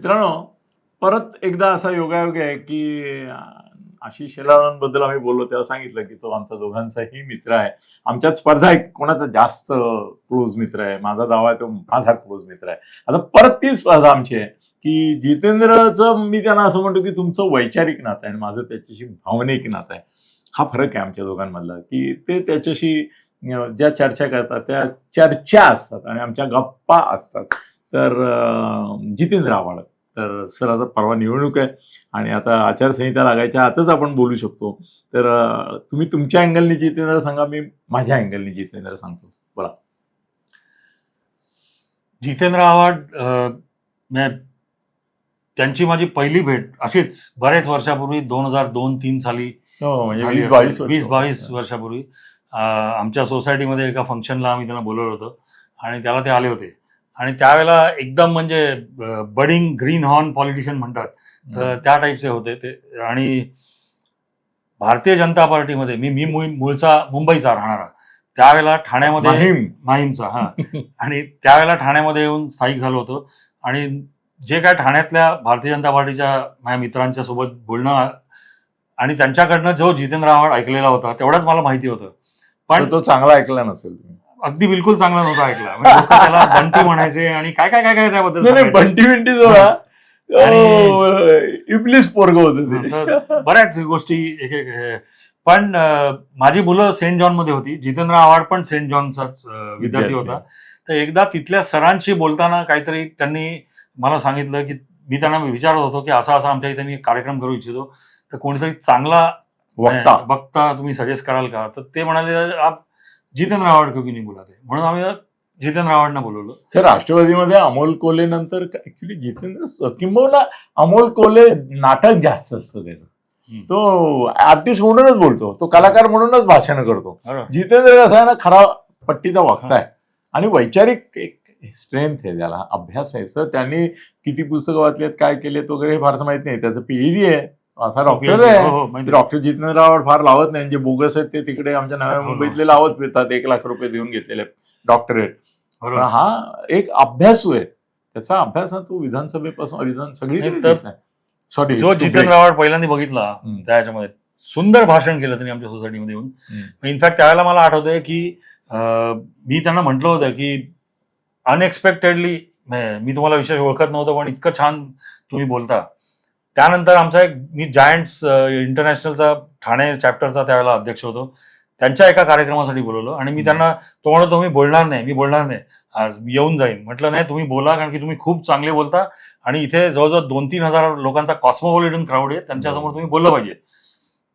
मित्रांनो परत एकदा असा योगायोग आहे की आशिष शेलारांबद्दल आम्ही बोललो तेव्हा सांगितलं की तो आमचा दोघांचाही मित्र आहे. आमच्यात स्पर्धा आहे कोणाचा जास्त क्लोज मित्र आहे? माझा दावा आहे तो माझा क्लोज मित्र आहे. आता परत ती स्पर्धा आमची आहे की जितेंद्रचं मी त्यांना असं म्हणतो की तुमचं वैचारिक नातं आहे आणि माझं त्याच्याशी भावनिक नातं आहे. हा फरक आहे आमच्या दोघांमधला की ते त्याच्याशी ज्या चर्चा करतात त्या चर्चा असतात आणि आमच्या गप्पा असतात. तर जितेंद्र आव्हाड. तर सर आता परवा निवडणूक आहे आणि आता आचारसंहिता लागायच्या आतच आपण बोलू शकतो. तर तुम्ही तुमच्या अँगलनी जितेंद्र सांगा मी माझ्या अँगलनी जितेंद्र सांगतो. बोला. जितेंद्र आव्हाड त्यांची माझी पहिली भेट अशीच बरेच वर्षापूर्वी दोन हजार दोन तीन साली हो म्हणजे वीस. बावीस. वीस बावीस वर्षापूर्वी आमच्या सोसायटीमध्ये एका फंक्शनला आम्ही त्यांना बोलवलं होतं आणि त्याला ते आले होते. आणि त्यावेळेला एकदम म्हणजे बडिंग ग्रीन हॉर्न पॉलिटिशियन म्हणतात. तर त्या टाईपचे होते ते. आणि भारतीय जनता पार्टीमध्ये मी मी मूळ- मूळचा मुंबईचा राहणारा. त्यावेळेला ठाण्यामध्ये माहीम. माहीमचा हा. आणि त्यावेळेला ठाण्यामध्ये येऊन स्थायिक झालो होतो. आणि जे काय ठाण्यातल्या भारतीय जनता पार्टीच्या माझ्या मित्रांच्या सोबत बोलणं आणि त्यांच्याकडनं जो जितेंद्र आव्हाड ऐकलेला होता तेवढंच मला माहिती होतं. पण तो चांगला ऐकला नसेल अगदी बिलकुल चांगला नव्हता ऐकला. म्हणजे लोकं त्याला बंटी म्हणायचे आणि काय काय काय काय त्याबद्दल नाही नाही, सांगायचे. बंटी बिंटी आणि- इबलीस पोरग होत हा, तर बऱ्याच गोष्टी एक एक हे. पण अं, माझी मुलं सेंट जॉनमध्ये होती. जितेंद्र आव्हाड पण सेंट जॉनचाच अं, विद्यार्थी होता. तर एकदा तिथल्या सरांशी बोलताना काहीतरी त्यांनी मला सांगितलं की मी त्यांना विचारत होतो की असा असा आमच्या इथे मी कार्यक्रम करू इच्छितो. तर कोणीतरी चांगला वक्ता. अं, वक्ता तुम्ही सजेस्ट कराल का? तर ते म्हणाले आप जितेंद्र आव्हाड क्यों नहीं बोला ते म्हणून आम्ही जितेंद्र आव्हाडना बोलवलं. सर राष्ट्रवादीमध्ये अमोल कोल्हे नंतर ऍक्च्युली जितेंद्र किंबहुना अमोल कोल्हे नाटक जास्त असतं त्याचं. तो आर्टिस्ट म्हणूनच बोलतो. तो कलाकार म्हणूनच भाषण करतो. जितेंद्र कसा आहे ना खरा पट्टीचा वक्ता आहे. आणि वैचारिक एक स्ट्रेंथ आहे त्याला. अभ्यास आहे. सर त्यांनी किती पुस्तकं वाचलेत काय केलेत वगैरे हे फारसं माहीत नाही. त्याचं पीएचडी आहे. असा डॉक्टर हो, आहे. हो, माहिती. डॉक्टर जितेंद्र आव्हाड फार लावत नाही. जे बोगस आहेत ते तिकडे आमच्या नव्या हो, हो. मुंबईतले लावत फिरतात. एक लाख रुपये देऊन घेतलेले डॉक्टरेट. हा एक अभ्यासू आहे. त्याचा अभ्यास हा तो विधानसभेपासून विधान सगळी सॉरी जो जितेंद्र आव्हाड पहिल्यांदा बघितला. त्या ह्याच्यामध्ये सुंदर भाषण केलं त्यांनी आमच्या सोसायटीमध्ये येऊन. इनफॅक्ट त्यावेळेला मला आठवतंय की मी त्यांना म्हटलं होतं की अनएक्सपेक्टेडली मी तुम्हाला विशेष ओळखत नव्हतं पण इतकं छान तुम्ही बोलता. त्यानंतर आमचा एक मी जायंट्स इंटरनॅशनलचा ठाणे चॅप्टरचा त्यावेळेला अध्यक्ष होतो. त्यांच्या एका कार्यक्रमासाठी बोलवलं आणि मी त्यांना तो म्हणतो तुम्ही बोलणार नाही मी बोलणार नाही. आज मी येऊन जाईन. म्हटलं नाही तुम्ही बोला कारण की तुम्ही खूप चांगले बोलता आणि इथे जवळजवळ दोन तीन हजार लोकांचा कॉस्मोपॉलिटन क्राऊड आहे. त्यांच्यासमोर तुम्ही बोललं पाहिजे.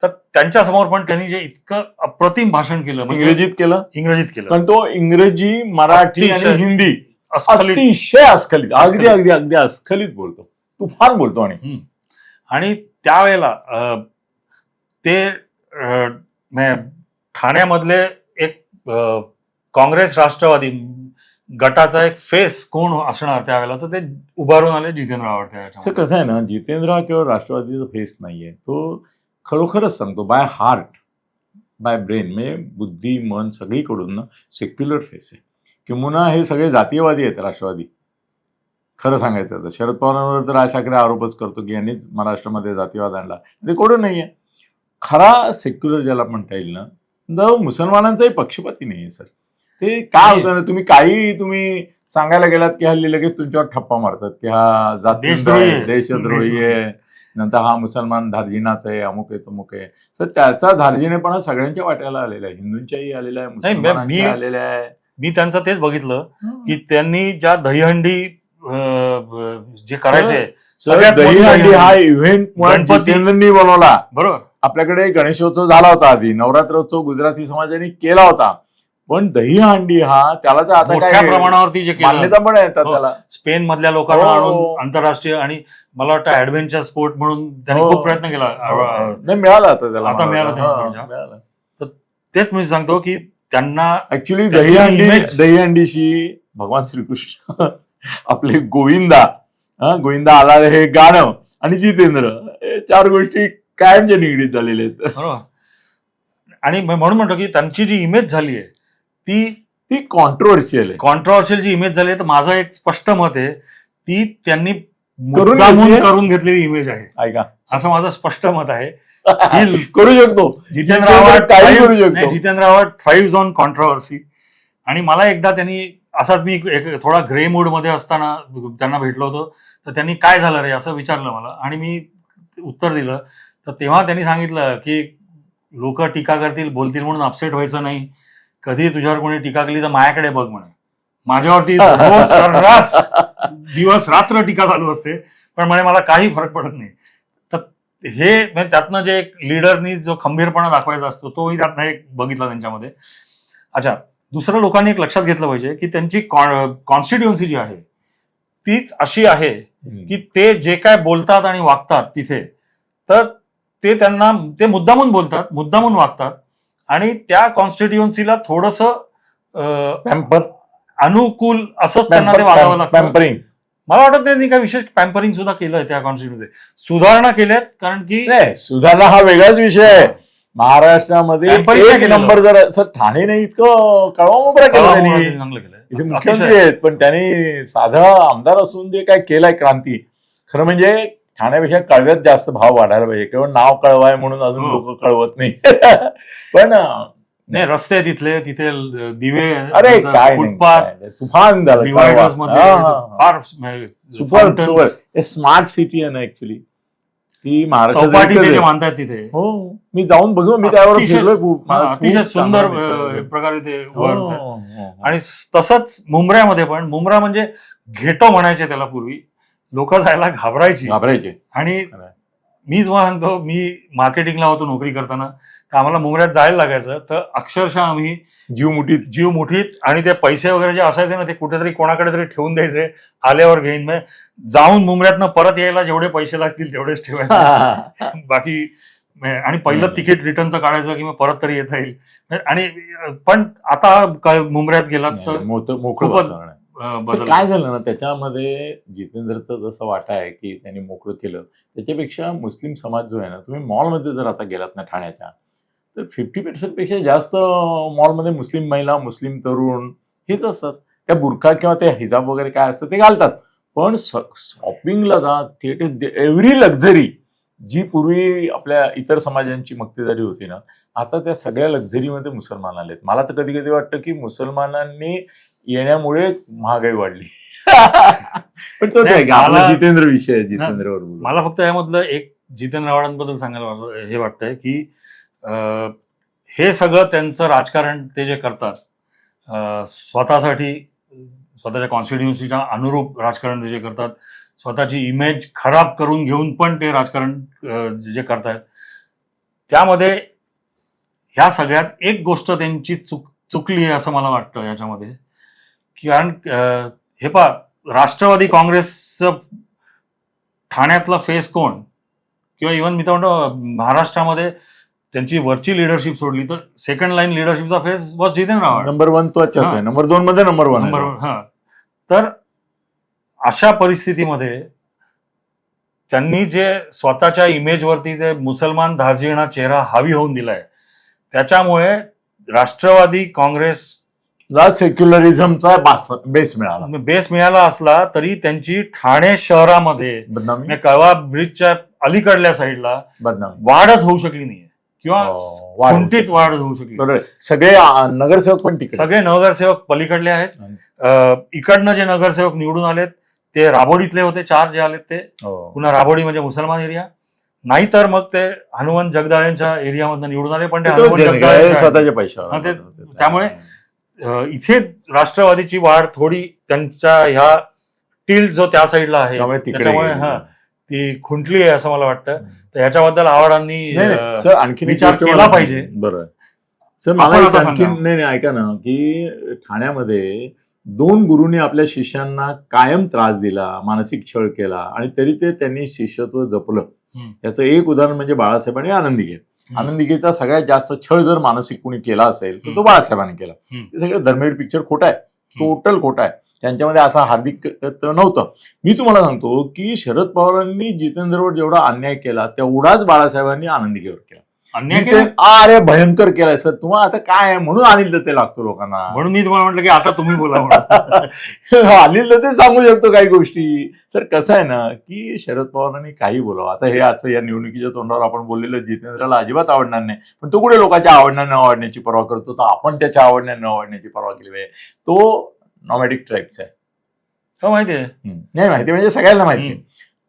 तर त्यांच्यासमोर पण त्यांनी जे इतकं अप्रतिम भाषण केलं म्हणजे इंग्रजीत केलं? इंग्रजीत केलं. पण तो इंग्रजी मराठी आणि हिंदी अस्खलित. अगदी. अगदी अगदी अस्खलित बोलतो. तू फार बोलतो आणि. आणि त्यावेळेला अं, ते ठाण्यामधले एक काँग्रेस राष्ट्रवादी गटाचा एक फेस कोण असणार त्यावेळेला तर ते उभारून आले जितेंद्र आवडते कसं आहे ना जितेंद्र हा केवळ राष्ट्रवादीचा फेस नाहीये. तो खरोखरच सांगतो बाय हार्ट बाय ब्रेन म्हणजे बुद्धी मन सगळीकडून ना सेक्युलर फेस आहे. किंवा हे सगळे जातीयवादी आहेत राष्ट्रवादी. खरं सांगायचं तर शरद पवारांवर तर राज ठाकरे आरोपच करतो की यांनीच महाराष्ट्रामध्ये जातीवाद आणला. ते कोणं नाहीये. खरा सेक्युलर ज्याला म्हणता येईल ना जो मुसलमानांचाही पक्षपाती नाहीये सर. ते काय नाही. होतं ना तुम्ही काही तुम्ही सांगायला गेलात की हल्ली लगेच तुमच्यावर ठप्पा मारतात की हा जाती देशद्रोही आहे. आहे. नंतर हा मुसलमान धार्जिनाच आहे अमुक आहे तमुक आहे. तर त्याचा धार्जिनेपणा सगळ्यांच्या वाट्याला आलेला आहे. हिंदूंच्याही आलेला आहे नाही, मी- मुसलमानांच्या आलेला आहे. मी त्यांचं तेच बघितलं की त्यांनी ज्या दहीहंडी जे करायचे सगळ्यात मोठी दहीहंडी दहीहंडी. हा इव्हेंट गणपती. जितेंद्रनी बनवला बरोबर आपल्याकडे गणेशोत्सव झाला होता आधी नवरात्रोत्सव गुजराती समाजाने केला होता पण दहीहंडी हा त्याला तर आता मोठ्या काय प्रमाणावरती जे केलं मान्यता पण आहे आता हो. त्याला स्पेन मधल्या लोकांना हो. आणून आंतरराष्ट्रीय आणि मला वाटतं ऍडव्हेंचर स्पोर्ट म्हणून त्यांनी हो. खूप प्रयत्न केला नाही मिळाला आता त्याला आता मिळालं. त्याला. मिळालं. तेच मी सांगतो की त्यांना ऍक्च्युली त्याची दहीहंडी image- दहीहंडीशी भगवान श्रीकृष्ण आपले गोविंदा हा गोविंदा आला हे गाणं आणि जितेंद्र. हे चार गोष्टी कायमच्या निगडीत झालेल्या आहेत. बरोबर. आणि म्हणून म्हणतो की त्यांची जी इमेज झाली आहे ती ती कॉन्ट्रोवर्शियल आहे. कॉन्ट्रोवर्शियल जी इमेज झाली आहे तर माझं एक स्पष्ट मत आहे ती त्यांनी करून घेतलेली इमेज आहे. ऐका. असं माझं स्पष्ट मत आहे. ही करू शकतो. Jitendra Awhad Jitendra Awhad thrive on controversy आणि मला एकदा त्यांनी असाच मी एक थोडा ग्रे मूडमध्ये असताना त्यांना भेटलो होतो. तर त्यांनी काय झालं रे असं विचारलं मला. आणि मी उत्तर दिलं. तर तेव्हा त्यांनी सांगितलं की लोक टीका करतील बोलतील म्हणून अपसेट व्हायचं नाही. कधी तुझ्यावर कोणी टीका केली तर माझ्याकडे बघ म्हणे. माझ्यावरती सर्रास दिवस रात्र टीका चालू असते. पण म्हणे मला काही फरक पडत नाही. तर हे म्हणजे त्यातनं जे एक लिडरनी जो खंबीरपणा दाखवायचा असतो तोही त्यातनं एक बघितला त्यांच्यामध्ये. अच्छा. दुसरं लोकांनी एक लक्षात घेतलं पाहिजे की त्यांची कॉन्स्टिट्युएन्सी जी आहे तीच अशी आहे की ते जे काय बोलतात आणि वागतात तिथे तर ते त्यांना ते मुद्दामून बोलतात मुद्दामून वागतात आणि त्या कॉन्स्टिट्युएन्सीला थोडस अनुकूल असंच त्यांना ते वागावं लागतं. पॅम्परिंग मला वाटत त्यांनी काही विशेष पॅम्परिंग सुद्धा केलंय त्या कॉन्स्टिट्युएन्सी सुधारणा केल्यात कारण की सुधारणा हा वेगळाच विषय आहे. महाराष्ट्रामध्ये एक. नंबर जर सर ठाणे नाही इतकं कळवा मोकळा केला. मुख्यमंत्री आहेत पण त्यांनी साधा आमदार असून जे काय केलंय क्रांती खरं म्हणजे ठाण्यापेक्षा कळव्यात जास्त भाव वाढायला पाहिजे केवळ नाव कळवाय म्हणून अजून हो. लोक कळवत नाही पण नाही रस्ते तिथले तिथे दिवे अरे काय. तुफान झालं. फार म्हणजे सुपर सुपर स्मार्ट सिटी आहे ना ऍक्च्युली ती महाराष्ट्र मानतात तिथे. हो मी जाऊन बघू मी त्यावर अतिशय- सुंदर प्रकारे ते हो, हो. हो. आणि तसंच मुंबऱ्यामध्ये पण मुंब्रा म्हणजे घेटो म्हणायचे त्याला पूर्वी. लोक जायला घाबरायची. घाबरायचे. आणि. मी तुम्हाला सांगतो मी मार्केटिंगला होतो नोकरी करताना. तर आम्हाला मुंबऱ्यात जायला लागायचं. तर अक्षरशः आम्ही जीव मुठीत जीव मुठीत आणि ते पैसे वगैरे जे असायचे ना ते कुठेतरी कोणाकडे तरी ठेवून द्यायचे आल्यावर घेईन. मग जाऊन मुंबऱ्यातनं परत यायला जेवढे पैसे लागतील तेवढेच ठेवायचे. बाकी आणि पहिलं. तिकीट रिटर्नचं काढायचं की मग परत तरी येता येईल. आणि पण आता काय मुंबऱ्यात गेलात तर मोकळं खूपच काय झालं ना त्याच्यामध्ये जितेंद्रचं जसं वाटा आहे की त्यांनी मोकळं केलं त्याच्यापेक्षा मुस्लिम समाज जो आहे ना तुम्ही मॉलमध्ये जर आता गेलात ना ठाण्याच्या तर फिफ्टी पर्सेंटपेक्षा जास्त मॉलमध्ये मुस्लिम महिला मुस्लिम तरुण हेच असतात. त्या बुरखा किंवा ते हिजाब वगैरे काय असतं ते घालतात. पण शॉपिंगला जा थिएटर एव्हरी लक्झरी जी पूर्वी आपल्या इतर समाजांची मक्तेदारी होती ना आता त्या सगळ्या लक्झरीमध्ये मुसलमान आलेत. मला तर कधी कधी वाटतं की मुसलमानांनी येण्यामुळे महागाई वाढली. पण तो जितेंद्र विषय जितेंद्रवर. मला फक्त यामधलं एक जितेंद्र आव्हाडांबद्दल सांगायला हे वाटतंय की हे सगळं त्यांचं राजकारण ते जे करतात स्वतःसाठी स्वतःच्या कॉन्स्टिट्युन्सीच्या अनुरूप राजकारण ते जे करतात स्वतःची इमेज खराब करून घेऊन पण ते राजकारण जे करतायत. त्यामध्ये ह्या सगळ्यात एक गोष्ट त्यांची चुक चुकली आहे असं मला वाटतं याच्यामध्ये कारण हे पा राष्ट्रवादी काँग्रेसचं ठाण्यातला फेस कोण? किंवा इव्हन मी तर म्हणतो महाराष्ट्रामध्ये त्यांची वरची लिडरशिप सोडली तर सेकंड लाईन लिडरशिपचा फेस बस जितेंद्र आव्हाड नंबर वन तो अच्छा. आहे. नंबर दोन मध्ये नंबर वन नंबर वन हा. तर अशा परिस्थितीमध्ये त्यांनी जे स्वतःच्या इमेजवरती जे मुसलमान धार्जिणा चेहरा हावी होऊन दिलाय त्याच्यामुळे राष्ट्रवादी काँग्रेस सेक्युलरिझमचा बेस मिळाला. बेस मिळाला असला तरी त्यांची ठाणे शहरामध्ये कळवा ब्रिजच्या अलीकडल्या साईडला वाढच होऊ शकली नाहीये. किंवा हो, वाढ. खुंटीत वाढ होऊ शकली बरोबर आहे. सगळे आ, नगरसेवक पण तिकडे सगळे नगरसेवक पलीकडले आहेत अं, इकडनं जे नगरसेवक निवडून आलेत ते राबोडीतले होते चार जे आलेत ते हो. पुन्हा राबोडी म्हणजे मुसलमान एरिया नाहीतर मग ते हनुमान जगदाळेंच्या एरियामधनं निवडून आले पण ते तो हनुमान जगदाळे स्वतःच्या पैशावर ते- त्यामुळे अं, इथे राष्ट्रवादीची वाढ थोडी त्यांच्या ह्या टिल्ट जो त्या साईडला आहे त्यामुळे तिकडे त्याच्यामुळे गेली. हा ती खुंटली आहे असं मला वाटतं तर ह्याच्याबद्दल आव्हाडांनी सर आणखी विचार केला पाहिजे. बरं सर मला आणखी. नाही नाही ऐका ना की ठाण्यामध्ये दोन गुरुंनी आपल्या शिष्यांना कायम त्रास दिला मानसिक छळ केला आणि तरी ते त्यांनी शिष्यत्व जपलं. याचं एक उदाहरण म्हणजे बाळासाहेब आणि हम्म. आनंदिकेचा सगळ्यात जास्त छळ जर मानसिक कुणी केला असेल तर तो. बाळासाहेबांनी केला. ते सगळं धर्मवीर पिक्चर खोटा आहे टोटल खोटा आहे त्यांच्यामध्ये असा हार्दिक नव्हतं. मी तुम्हाला सांगतो की शरद पवारांनी जितेंद्रवर जेवढा अन्याय केला तेवढाच बाळासाहेबांनी आनंदिकेवर केला. अन्याय अरे भयंकर केलाय सर तुम्हाला आता काय आहे? म्हणून अनिल दत्ते लागतो लोकांना. म्हणून मी तुम्हाला म्हटलं की आता तुम्ही बोला. अनिल दत्ते सांगू शकतो काही गोष्टी. सर कसं आहे ना की शरद पवारांनी काही बोलावं. आता हे असं या निवडणुकीच्या तोंडावर आपण बोललेलं जितेंद्रला अजिबात आवडणार नाही. पण तो कुठे लोकांच्या आवडणार न आवडण्याची पर्वा करतो? तर आपण त्याच्या आवडण्या न आवडण्याची पर्वा केली पाहिजे. तो नॉमॅटिक ट्राईबचा आहे हो माहितीये हम्म. नाही माहिती म्हणजे सगळ्यांना माहिती. आहे.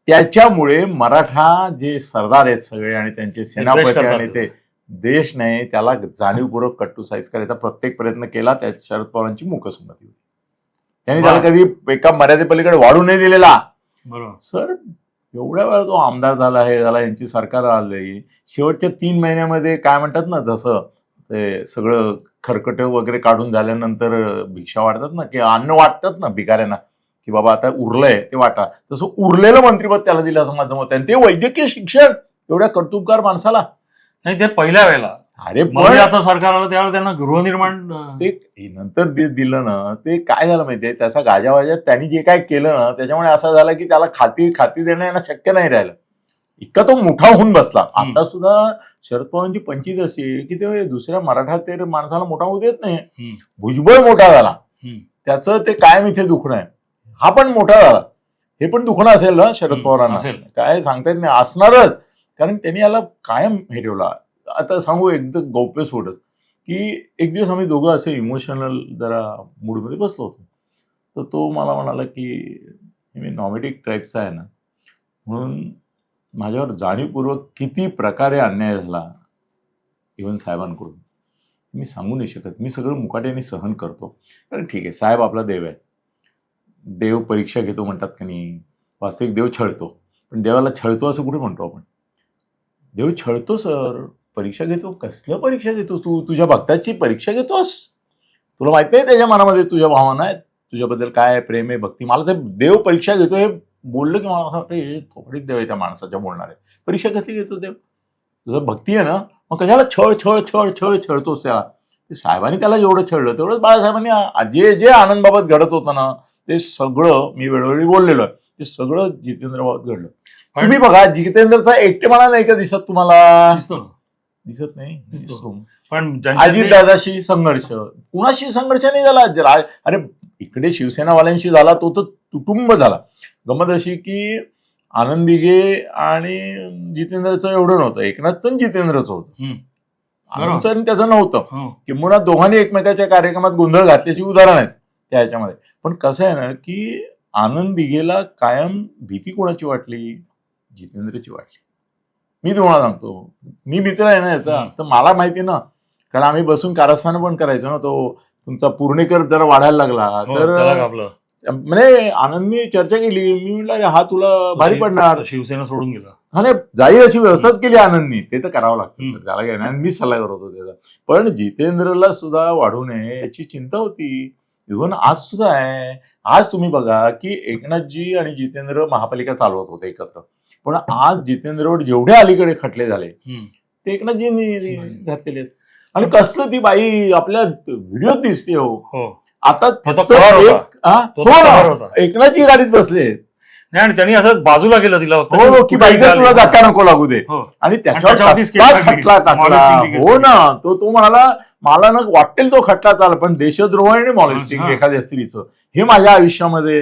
त्याच्यामुळे मराठा जे सरदार आहेत सगळे आणि त्यांचे सेनापती करतात. आणि ते देश नाही त्याला जाणीवपूर्वक कट्टू साईज करायचा प्रत्येक प्रयत्न केला त्यात शरद पवारांची मूकसंमती होती. त्यांनी त्याला. कधी एका मर्यादेपलीकडे वाढू नाही दिलेला. बरोबर. सर एवढ्या वेळा तो आमदार झाला हे झाला यांची सरकार आली शेवटच्या तीन महिन्यामध्ये काय म्हणतात ना जसं ते सगळं खरकट वगैरे काढून झाल्यानंतर भिक्षा वाटतात ना की अन्न वाटतात ना भिकाऱ्यांना की बाबा आता उरलंय ते वाटा. तसं उरलेलं मंत्रिपद त्याला दिलं असं माझं मत आहे. आणि ते वैद्यकीय शिक्षण एवढ्या कर्तुबगार माणसाला. नाही ते पहिल्या वेळेला. अरे पण सरकार आलं त्यावेळेला त्यांना गृहनिर्माण ते नंतर दिलं ना ते काय झालं माहितीये? त्याचा गाजावाजा त्यांनी जे काय केलं ना त्याच्यामुळे असं झालं की त्याला खाती खाती देणं शक्य नाही राहिलं. इतका तो मोठा होऊन बसला. आता सुद्धा शरद पवारांची पंचित अशी आहे की ते दुसऱ्या मराठा ते माणसाला मोठा होऊ देत नाही. भुजबळ मोठा झाला. त्याचं ते कायम इथे दुखणं आहे. हा पण मोठा झाला. हे पण दुखणं असेल ना शरद पवारांना. असेल. काय सांगता येत नाही. असणारच. कारण त्यांनी याला कायम हे ठेवला. आता सांगू एकदम गौप्यस्फोटच की एक दिवस आम्ही दोघं असे इमोशनल जरा मूडमध्ये बसलो होतो. तर तो मला म्हणाला की मी नॉमेटिक ट्रॅकचा आहे ना. म्हणून माझ्यावर जाणीवपूर्वक किती प्रकारे अन्याय झाला इवन साहेबांकडून. मी सांगू नाही शकत. मी सगळं मुकाट्याने सहन करतो. कारण ठीक आहे साहेब आपला देव आहे. देव परीक्षा घेतो म्हणतात का नाही. वास्तविक देव छळतो. पण देवाला छळतो असं कुठे म्हणतो आपण? देव छळतो सर. परीक्षा घेतो. कसलं परीक्षा घेतो तू? तुझ्या भक्ताची परीक्षा घेतोस? तुला माहीत नाही त्याच्या मनामध्ये तुझ्या भावना आहेत? तुझ्याबद्दल काय प्रेम आहे? भक्ती? मला ते देव परीक्षा घेतो हे बोललं की मला असं वाटतं हे थोडीच देव आहे त्या माणसाच्या बोलणार. आहे परीक्षा कसली घेतो देव? तुझं भक्ती आहे ना मग कशाला छळ छळ छळ छळ छळतोस त्याला ते साहेबांनी त्याला जेवढं छळलं तेवढंच बाळासाहेबांनी जे जे आनंदबाबत घडत होतं ना ते सगळं मी वेळोवेळी बोललेलो आहे. ते सगळं जितेंद्रबाबत घडलं. तुम्ही बघा जितेंद्रचा एकटेपणा नाही का दिसत तुम्हाला? दिसतो नाही. पण ज्यांच्या अजित दादाशी संघर्ष. कुणाशी संघर्ष नाही झाला? अरे इकडे शिवसेनावाल्यांशी झाला तो तर तुटुंब झाला. गमत अशी की आनंद दिघे आणि जितेंद्रचं एवढं नव्हतं. एकनाथचं जितेंद्रचं होतं. आणि त्याचं नव्हतं. हो. किंबहुना दोघांनी एकमेकाच्या कार्यक्रमात गोंधळ घातल्याची उदाहरण आहेत त्या ह्याच्यामध्ये. पण कसं आहे ना की आनंद दिघेला कायम भीती कोणाची वाटली? जितेंद्रची वाटली. मी तुम्हाला सांगतो. मी मित्र आहे ना याचा. तर मला माहिती ना कारण आम्ही बसून कारस्थान पण करायचो ना तो तुमचा पूर्णेकर जरा वाढायला लागला. हो, तर. म्हणजे आनंदनी चर्चा केली. मी म्हटलं अरे हा तुला भारी पडणार. शिवसेना सोडून गेला. हा नाही जाईल अशी व्यवस्थाच केली आनंदनी. ते तर करावं लागतं त्याला काय नाही मीच सल्ला करत होतो त्याचा. पण जितेंद्रला सुद्धा वाढू नये याची चिंता होती. इव्हन आज सुद्धा आहे. आज तुम्ही बघा की एकनाथजी आणि जितेंद्र महापालिका चालवत होते एकत्र. पण आज जितेंद्रवर जेवढे अलीकडे खटले झाले. ते एकनाथजींनी घातलेले आहेत. आणि कसलं ती बाई आपल्या व्हिडिओत दिसते हो हो आता तो फक्त. एक- हा? एकनाथजी गाडीत बसले नाही आणि त्यांनी असं बाजूला केलं तिला हो हो की बाई कुठे तुला? धक्का नको लागू दे आणि त्याच्यावर. खटला टाकला हो. ना तो तो म्हणाला मला ना वाटेल तो खटला चाल पण देशद्रोह आणि मॉलेस्टिंग. एखाद्या स्त्रीचं हे माझ्या आयुष्यामध्ये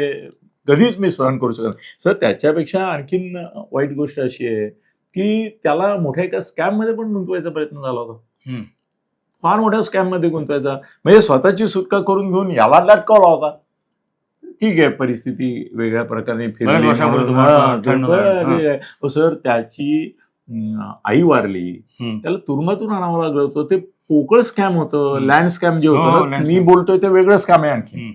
कधीच मी सहन करू शकत सर त्याच्यापेक्षा आणखीन वाईट गोष्ट अशी आहे की त्याला मोठ्या एका स्कॅममध्ये पण गुंतवायचा प्रयत्न झाला होता. फार मोठ्या स्कॅममध्ये गुंतवायचा. म्हणजे स्वतःची सुटका करून घेऊन याला लटकावला होता ठीक आहे परिस्थिती वेगळ्या प्रकारे हा. हो, सर त्याची आई वारली. त्याला तुरुंगातून आणावं लागलं होतं. ते पोकळ स्कॅम होतं. लँड स्कॅम जे हो, होतं land मी. बोलतोय ते वेगळं स्कॅम आहे आणखी.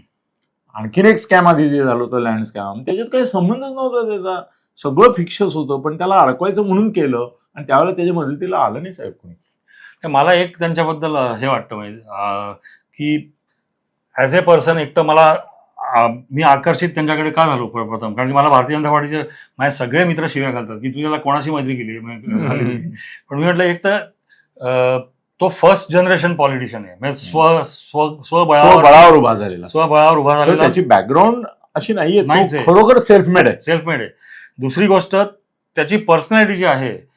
आणखीन एक स्कॅम आधी जे झालं होतं लँड स्कॅम त्याच्यात काही संबंधच नव्हता त्याचा. सगळं फिक्शस होतं पण त्याला अडकवायचं म्हणून केलं. आणि त्यावेळेला त्याच्या मदतीला आलं नाही साहेब कोणी. मला एक त्यांच्याबद्दल अं, हे वाटतं म्हणजे अं, की ॲज ए पर्सन एक तर मला अं, मी आकर्षित त्यांच्याकडे का झालो प्र- प्रथम? कारण की मला भारतीय जनता पार्टीचे माझे सगळे मित्र शिव्या घालतात की तू त्याला कोणाशी मैत्री केली. पण मी म्हटलं एक तर अं, तो फर्स्ट जनरेशन पॉलिटिशियन आहे. म्हणजे स्व स्व स्वबळावर बळावर उभा झालेला. स्वबळावर उभा झालेला. त्याची बॅकग्राऊंड अशी आहे. खरोखर सेल्फ मेड आहे. सेल्फ मेड आहे. दुसरी गोष्ट त्याची पर्सनॅलिटी जी आहे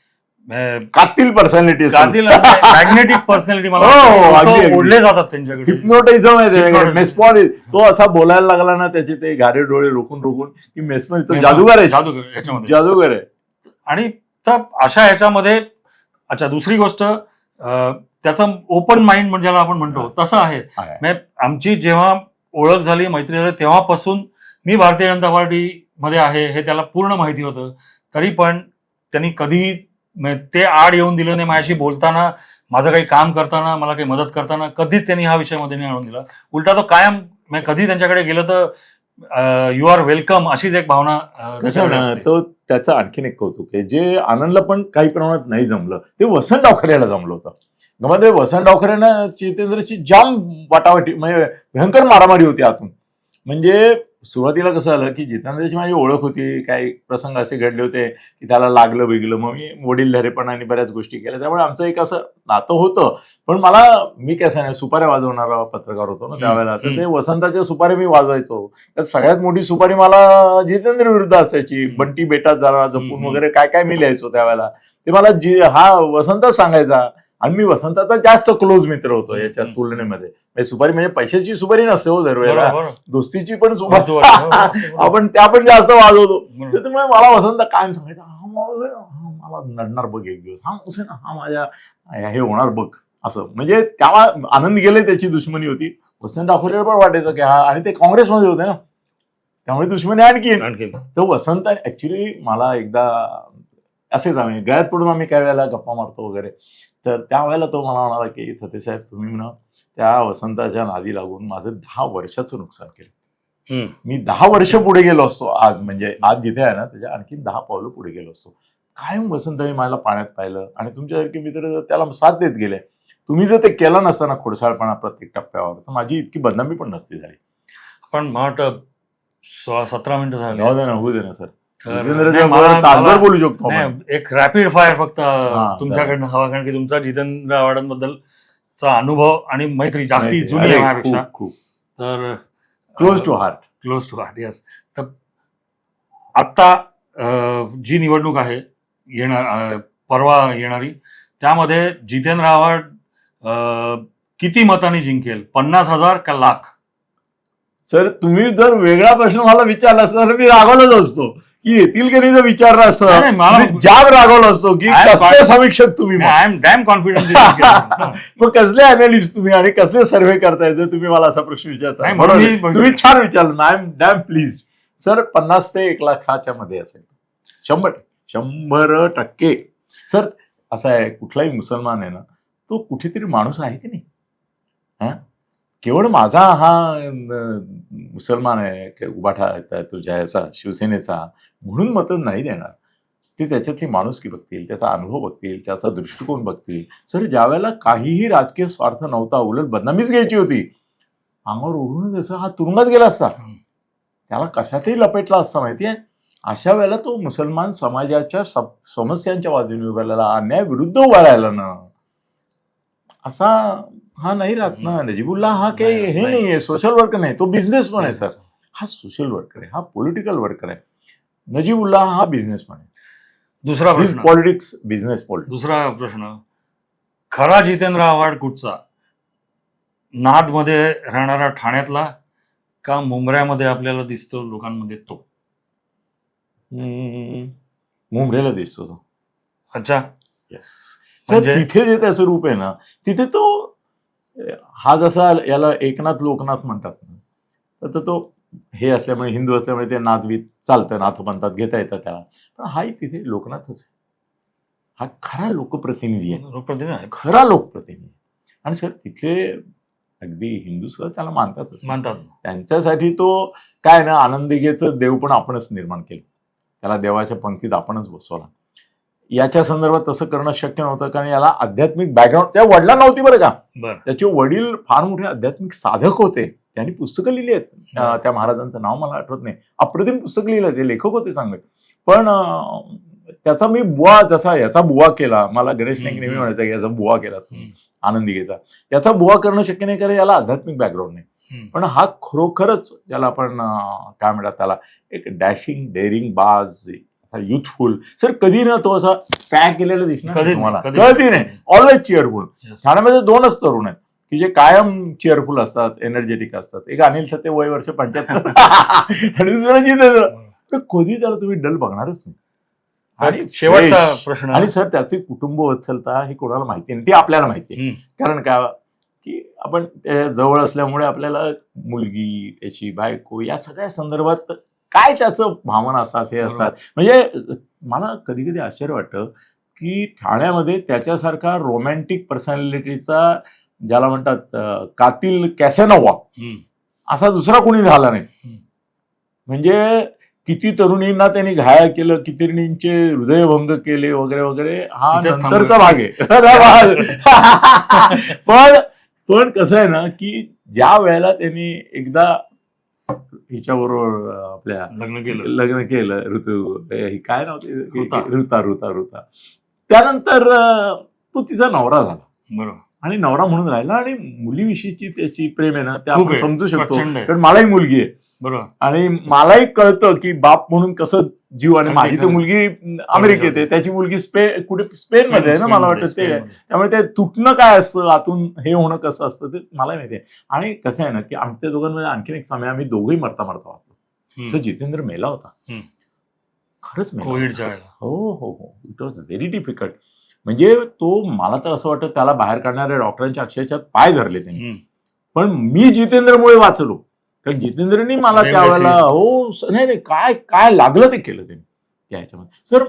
कातील पर्सनॅलिटी मॅग्नेटिक पर्सनॅलिटी मला हो. ओढले जातात त्यांच्याकडे. हिप्नोटिझम आहे त्याच्याकडे तो असा बोलायला लागला ना त्याचे ते घारे डोळे रोखून रोखून की मेस्मर तो जादूगार आहे. जादूगार जादूगार आहे. आणि तर अशा ह्याच्यामध्ये अच्छा दुसरी गोष्ट त्याचं ओपन माइंड म्हणजे आपण म्हणतो तसं आहे. म्हणजे आमची जेव्हा ओळख झाली मैत्री झाली तेव्हापासून मी भारतीय जनता पार्टी मध्ये आहे हे त्याला पूर्ण माहिती होतं. तरी पण त्यांनी कधीही म्हणजे ते आड येऊन दिलं नाही माझ्याशी बोलताना माझं काही काम करताना मला काही मदत करताना कधीच त्यांनी हा विषयमध्ये नाही आणून दिला. उलटा तो कायम म्हणजे कधी त्यांच्याकडे गेलं तर यू आर वेलकम अशीच एक भावना. तो त्याचं आणखीन एक कौतुक आहे. जे आनंदला पण काही प्रमाणात नाही जमलं ते वसंत डावखऱ्याला जमलं होतं. गमत वसंत डावखऱ्यानं जितेंद्रची जाम वाटावाटी म्हणजे भयंकर मारामारी होती आतून. म्हणजे सुरुवातीला कसं झालं की जितेंद्रची माझी ओळख होती काही प्रसंग असे घडले होते की त्याला लागलं बिगलं. मग मी वडीलधारेपणाने बऱ्याच गोष्टी केल्या. त्यामुळे आमचं एक असं नातं होतं. पण मला मी कसं नाही सुपाऱ्या वाजवणारा पत्रकार होतो ना त्यावेळेला. तर ते वसंताच्या सुपारी मी वाजवायचो. त्यात सगळ्यात मोठी सुपारी मला जितेंद्र विरुद्ध असायची. बंटी बेटा जरा जपून. वगैरे काय काय मी लिहायचो त्यावेळेला. ते मला जी हा वसंतच सांगायचा. आणि मी वसंताचा जास्त क्लोज मित्र होतो याच्या. तुलनेमध्ये. म्हणजे सुपारी म्हणजे पैशाची सुपारी नसते हो दरवेळेला. दोस्तीची पण सुपारी. हो. आपण त्या पण जास्त वाजवतो. त्याच्यामुळे मला वसंत कायम सांगायचा? हा मला नडणार बघ एक दिवस. हा हुसेन हा माझ्या हे होणार बघ. असं. म्हणजे त्याला आनंद गेले त्याची दुश्मनी होती. वसंत डाखोरेला पण वाटायचं की हा आणि ते काँग्रेसमध्ये होते ना. त्यामुळे दुश्मनी आणखी आणखीन. तर वसंत ऍक्च्युली मला एकदा असेच आम्ही गळ्यात पडून आम्ही काही वेळेला गप्पा मारतो वगैरे. तर त्यावेळेला तो मला म्हणाला की थते साहेब तुम्ही म्हणा त्या वसंताच्या नादी लागून माझं दहा वर्षाचं नुकसान केलं. मी दहा वर्ष पुढे गेलो असतो आज म्हणजे आज जिथे आहे ना त्याच्या आणखी दहा पावलं पुढे गेलो असतो. कायम वसंतने मला पाण्यात पाहिलं आणि तुमच्यासारखे मित्र त्याला साथ देत गेले तुम्ही जर ते केलं नसतं ना खोडसाळपणा प्रत्येक टप्प्यावर तर माझी इतकी बदनामी पण नसती झाली. पण मला वाटतं सोळा सतरा मिनिटं झाली. होऊ दे ना सर. नाही, मला- बरोबर तासभर मला- बोलू शकतो आपण. नाही एक रॅपिड फायर फक्त तुमच्याकडनं हवा कारण की तुमचा जितेंद्र आव्हाडांबद्दलचा अनुभव आणि मैत्री जास्ती माहिती जुनी आहे माझ्यापेक्षा खूप खूप. तर close to heart close to heart yes तर आत्ता अं, जी निवडणूक आहे येणार अं, परवा येणारी त्यामध्ये जितेंद्र आव्हाड अं, किती मतांनी जिंकेल? पन्नास हजार का लाख? सर तुम्ही जर वेगळा प्रश्न मला विचारला असता तर मी रागवलोच असतो. की येतील की नाही जर विचारलं असतं. नाही, मला- मी जाब रागवलो असतो की I am कसले part- समीक्षक तुम्ही मग? आय एम डॅम कॉन्फिडन्स मग कसले अनालिस्ट तुम्ही आणि कसले सर्व्हे करताय जर तुम्ही मला असा प्रश्न विचारता नाही, म्हणून तुम्ही छान विचारलं. I am damn pleased sir पन्नास ते एक लाखाच्या मध्ये असेल. शंभर शंभर टक्के. सर असं आहे कुठलाही मुसलमान आहे ना तो कुठेतरी माणूस आहे की नाही? हा? केवळ माझा हा मुसलमान आहे की उभाठा आहे तुझ्या याचा शिवसेनेचा म्हणून मत नाही देणार. ते त्याच्यातली माणुसकी बघतील त्याचा अनुभव बघतील त्याचा दृष्टिकोन बघतील. सर ज्या वेळेला काहीही राजकीय स्वार्थ नव्हता उलट बदनामीच घ्यायची होती. अंगावर ओढूनच असं हा तुरुंगात गेला असता. त्याला कशातही लपेटला असता माहितीये अशा वेळेला तो मुसलमान समाजाच्या समस्यांच्या बाजूने उभा राहिला अन्याय विरुद्ध उभा राहिला ना. असा हा नाही राहत ना नजीबुल्ला हा काही हे नाही. नाहीये सोशल वर्कर नाही तो बिझनेसमॅन आहे सर हा सोशल वर्कर आहे हा पॉलिटिकल वर्कर आहे. नजीबुल्ला हा बिझनेसमॅन आहे. दुसरा प्रश्न. पॉलिटिक्स बिझनेस पॉलिटिक्स दुसरा प्रश्न. खरा जितेंद्र आव्हाड कुठचा? नादमध्ये राहणारा ठाण्यातला का मुंबऱ्यामध्ये आपल्याला दिसतो लोकांमध्ये तो? मुंबईला दिसतो तो. अच्छा. येस म्हणजे- तिथे जे त्याचं रूप आहे ना तिथे तो हा जसा याला एकनाथ लोकनाथ म्हणतात ना तर तो- तो हे असल्यामुळे हिंदू असल्यामुळे ते नाथवीत चालतं नाथ म्हणतात घेता येतं त्याला. पण हाही तिथे लोकनाथच आहे. हा खरा लोकप्रतिनिधी आहे. प्रतिनिधी आहे. खरा लोकप्रतिनिधी. आणि सर तिथले अगदी हिंदू सुद्धा त्याला मानतातच. म्हणतात त्यांच्यासाठी तो काय ना आनंदिकेचं देव पण आपणच निर्माण केलं. त्याला देवाच्या पंक्तीत आपणच बसवला याच्या संदर्भात तसं करणं शक्य नव्हतं कारण याला आध्यात्मिक बॅकग्राऊंड त्या वडिला नव्हती बरं का. त्याचे वडील फार मोठे आध्यात्मिक साधक होते. त्यांनी पुस्तकं लिहिली आहेत. त्या महाराजांचं नाव मला आठवत नाही. अप्रतिम पुस्तक लिहिलं ते लेखक होते चांगले. पण त्याचा मी बुवा जसा याचा बुवा केला. मला गणेश नाईक नेहमी. म्हणायचा की याचा बुवा केला. आनंदिकेचा. याचा बुवा करणं शक्य नाही कारण याला आध्यात्मिक बॅकग्राऊंड नाही. पण हा खरोखरच ज्याला आपण काय म्हणतात त्याला एक डॅशिंग डेअरिंग बाज युथफुल सर कधी ना तो असा पॅक केलेला दिसणार नाही, तुम्हाला. कधी नाही. Always cheerful Yes. ठाण्यामध्ये दोनच तरुण आहेत की जे कायम चिअरफुल असतात एनर्जेटिक असतात. एक अनिल सत्ते वय वर्ष पंच्याहत्तर. आणि दुसरा जितेंद्र. तर कधी त्याला तुम्ही डल बघणारच नाही. आणि शेवटचा fresh. प्रश्न. आणि सर त्याचे कुटुंब वत्सलता ही कोणाला माहिती नाही. ती आपल्याला माहिती आहे. हम्म. कारण का? की आपण त्या जवळ असल्यामुळे आपल्याला मुलगी त्याची बायको या सगळ्या संदर्भात काय त्याचं भावना असतात हे असतात? म्हणजे मला कधी कधी आश्चर्य वाटतं की ठाण्यामध्ये त्याच्यासारखा रोमॅन्टिक पर्सनॅलिटीचा ज्याला म्हणतात कातील कॅसेनोवा. असा दुसरा कोणी झाला नाही. म्हणजे किती तरुणींना त्यांनी घायल केलं कितींचे हृदयभंग केले वगैरे वगैरे हा नंतरचा भाग आहे. पण पण कसं आहे ना की ज्या वेळेला त्यांनी एकदा हिच्याबरोबर आपल्या लग्न केलं लग्न केलं ऋतू हे काय नाव ते? ऋता. ऋता ऋता ऋता त्यानंतर तो तिचा नवरा झाला बरोबर आणि नवरा म्हणून राहिला आणि मुलीविषयीची त्याची प्रेम आहे ना ते आपण. समजू शकतो. कारण मलाही मुलगी आहे बरोबर. आणि मलाही कळतं की बाप म्हणून कसं जीव आणि माझी तर. मुलगी अमेरिकेत आहे. त्याची मुलगी स्पे कुठे स्पेन मध्ये आहे ना मला वाटतं ते. त्यामुळे ते तुटणं काय असतं आतून हे होणं कसं असतं ते मला माहिती आहे. आणि कसं आहे ना की आमच्या दोघांमध्ये आणखीन एक समय आम्ही दोघंही मरता मरता. सर जितेंद्र मेला होता. खरंच कोविडच्या हो हो हो. इट वॉज व्हेरी डिफिकल्ट म्हणजे तो मला तर असं वाटतं त्याला बाहेर काढणाऱ्या डॉक्टरांच्या अक्षरशः पाय धरले त्यांनी. पण मी जितेंद्रमुळे वाचलो. कारण जितेंद्रनी मला. त्यावेळेला हो नाही नाही काय काय लागलं ते केलं त्यांनी त्या ह्याच्यामध्ये सर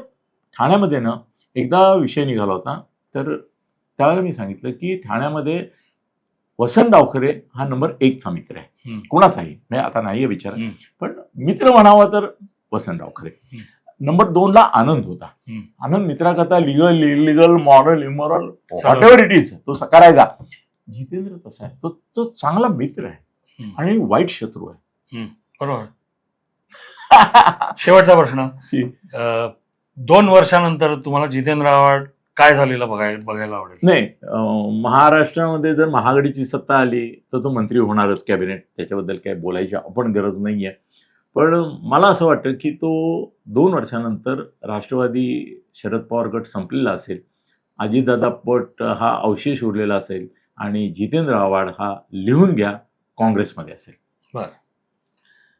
ठाण्यामध्ये ना एकदा विषय निघाला होता तर त्यावेळेला मी सांगितलं की ठाण्यामध्ये वसंत डावखरे हा नंबर एकचा मित्र आहे. कोणाचाही म्हणजे आता नाही विचार. पण मित्र म्हणावा तर वसंत डावखरे. नंबर दोनला आनंद होता. आनंद मित्राकरता legal illegal moral immoral. Whatever it is तो स- करायचा जितेंद्र तसा आहे तो तो चांगला मित्र आहे आणि वाईट शत्रू बरोबर. आहे शेवटचा प्रश्न. दोन वर्षानंतर तुम्हाला जितेंद्र आव्हाड काय झालेलं बघाय बघायला आवडेल? नाही महाराष्ट्रामध्ये जर महाआघाडीची सत्ता आली तर तो मंत्री होणारच कॅबिनेट. त्याच्याबद्दल काय बोलायची आपण गरज नाहीये. पण मला असं वाटतं की तो दोन वर्षानंतर राष्ट्रवादी शरद पवार गट संपलेला असेल अजितदादा पट हा अवशेष उरलेला असेल आणि जितेंद्र आव्हाड हा लिहून घ्या काँग्रेसमध्ये असेल.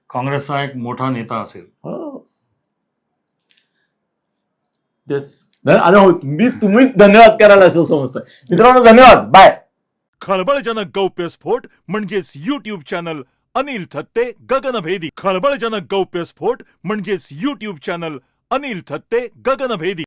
काँग्रेसचा एक मोठा नेता असेल. अरे हो मी तुम्ही धन्यवाद करायला असं समजतं मित्रांनो धन्यवाद. बाय खळबळजनक गौप्यस्फोट म्हणजेच युट्यूब चॅनल अनिल थत्ते गगनभेदी. खळबळजनक गौप्यस्फोट म्हणजेच युट्यूब चॅनल अनिल थत्ते गगनभेदी.